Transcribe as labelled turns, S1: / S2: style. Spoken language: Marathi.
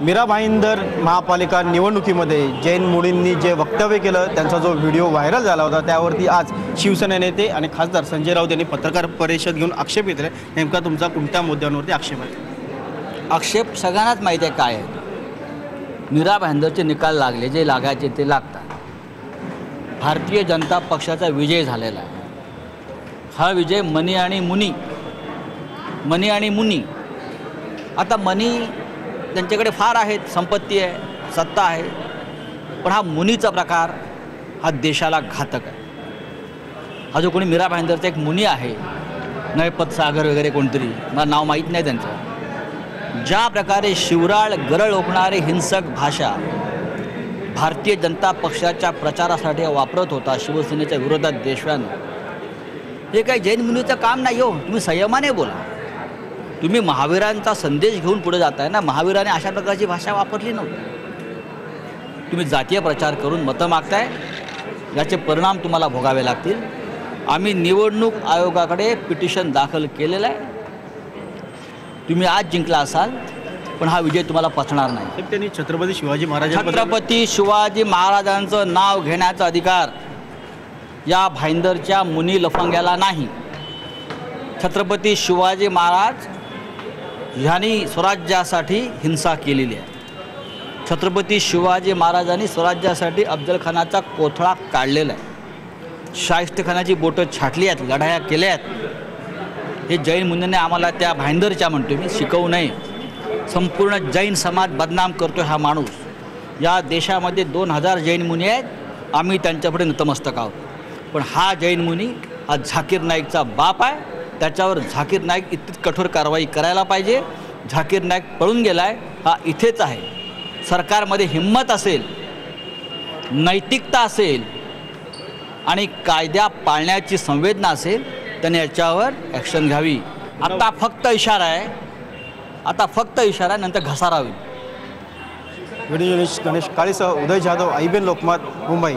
S1: मीरा भाईंदर महापालिका निवडणुकीमध्ये जैन मुलींनी जे वक्तव्य केलं त्यांचा जो व्हिडिओ व्हायरल झाला होता त्यावरती आज शिवसेना नेते आणि खासदार संजय राऊत यांनी पत्रकार परिषद घेऊन आक्षेप घेतले. नेमका तुमचा कोणत्या मुद्द्यांवरती आक्षेप आहे?
S2: आक्षेप सगळ्यांनाच माहीत आहे काय आहे. मीरा भाईंदरचे निकाल लागले जे लागायचे ते लागतात. भारतीय जनता पक्षाचा विजय झालेला आहे. हा विजय मनी आणि मुनी मनी आणि मुनी. आता मनी त्यांच्याकडे फार आहेत संपत्ती आहे सत्ता आहे पण हा मुनीचा प्रकार हा देशाला घातक आहे. हा जो कोणी मीरा भाईंदरचा एक मुनी आहे नयपत सागर वगैरे कोणतरी मला नाव माहीत नाही त्यांचं. ज्या प्रकारे शिवराळ गरळ ओकणारे हिंसक भाषा भारतीय जनता पक्षाच्या प्रचारासाठी वापरत होता शिवसेनेच्या विरोधात देशव्यानं हे काही जैन मुनीचं काम नाही हो तुम्ही संयमाने बोला. तुम्ही महावीरांचा संदेश घेऊन पुढे जाताय ना महावीराने अशा प्रकारची भाषा वापरली नव्हती. तुम्ही जातीय प्रचार करून मतं मागताय याचे परिणाम तुम्हाला भोगावे लागतील. आम्ही निवडणूक आयोगाकडे पिटिशन दाखल केलेलं आहे. तुम्ही आज जिंकला असाल पण हा विजय तुम्हाला पचणार नाही.
S1: त्यांनी छत्रपती शिवाजी महाराज
S2: छत्रपती शिवाजी महाराजांचं नाव घेण्याचा अधिकार या भाईंदरच्या मुनी लफंग्याला नाही. छत्रपती शिवाजी महाराज ह्यांनी स्वराज्यासाठी हिंसा केलेली आहे. छत्रपती शिवाजी महाराजांनी स्वराज्यासाठी अफजलखानाचा कोथळा काढलेला आहे. शाहिस्तखानाची बोटं छाटली आहेत लढाया केल्या आहेत. हे जैन मुनीने आम्हाला त्या भाईंदरच्या म्हणतो मी शिकवू नये. संपूर्ण जैन समाज बदनाम करतो हा माणूस. या देशामध्ये दोन हजार जैन मुनी आहेत आम्ही त्यांच्यापुढे नतमस्तक आहोत. पण हा जैन मुनी हा झाकीर नाईकचा बाप आहे त्याच्यावर झाकीर नाईक इतकी कठोर कारवाई करायला पाहिजे. झाकीर नाईक पळून गेला आहे हा इथेच आहे. सरकारमध्ये हिंमत असेल नैतिकता असेल आणि कायद्या पाळण्याची संवेदना असेल त्याने याच्यावर ॲक्शन घ्यावी. आता फक्त इशारा आहे. आता फक्त इशारा आहे, नंतर घसारा होईल.
S1: व्हिडिओ गणेश काळीसह उदय जाधव आईबेन लोकमत मुंबई.